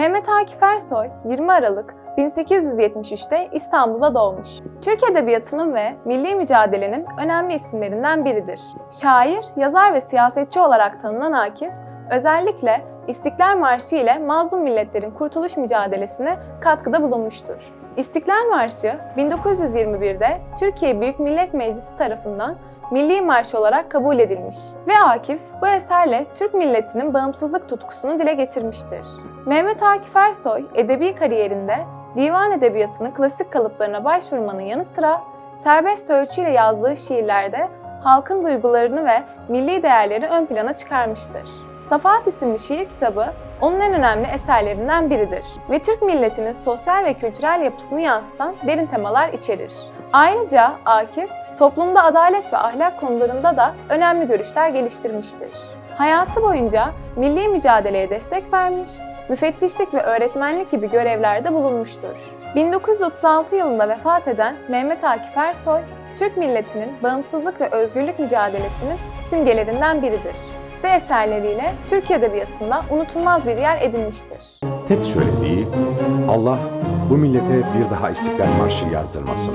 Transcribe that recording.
Akif Ersoy 20 Aralık 1873'te İstanbul'da doğmuş. Türk Edebiyatı'nın ve milli mücadelenin önemli isimlerinden biridir. Şair, yazar ve siyasetçi olarak tanınan Akif, özellikle İstiklal Marşı ile mazlum milletlerin kurtuluş mücadelesine katkıda bulunmuştur. İstiklal Marşı 1921'de Türkiye Büyük Millet Meclisi tarafından milli marş olarak kabul edilmiş ve Akif bu eserle Türk milletinin bağımsızlık tutkusunu dile getirmiştir. Mehmet Akif Ersoy edebi kariyerinde divan edebiyatının klasik kalıplarına başvurmanın yanı sıra serbest ölçüyle yazdığı şiirlerde halkın duygularını ve milli değerleri ön plana çıkarmıştır. Safahat isimli şiir kitabı onun en önemli eserlerinden biridir ve Türk milletinin sosyal ve kültürel yapısını yansıtan derin temalar içerir. Ayrıca Akif, toplumda adalet ve ahlak konularında da önemli görüşler geliştirmiştir. Hayatı boyunca milli mücadeleye destek vermiş, müfettişlik ve öğretmenlik gibi görevlerde bulunmuştur. 1936 yılında vefat eden Mehmet Akif Ersoy, Türk milletinin bağımsızlık ve özgürlük mücadelesinin simgelerinden biridir ve eserleriyle Türk Edebiyatı'nda unutulmaz bir yer edinmiştir. Tek söylediği Allah bu millete bir daha İstiklal Marşı yazdırmasın.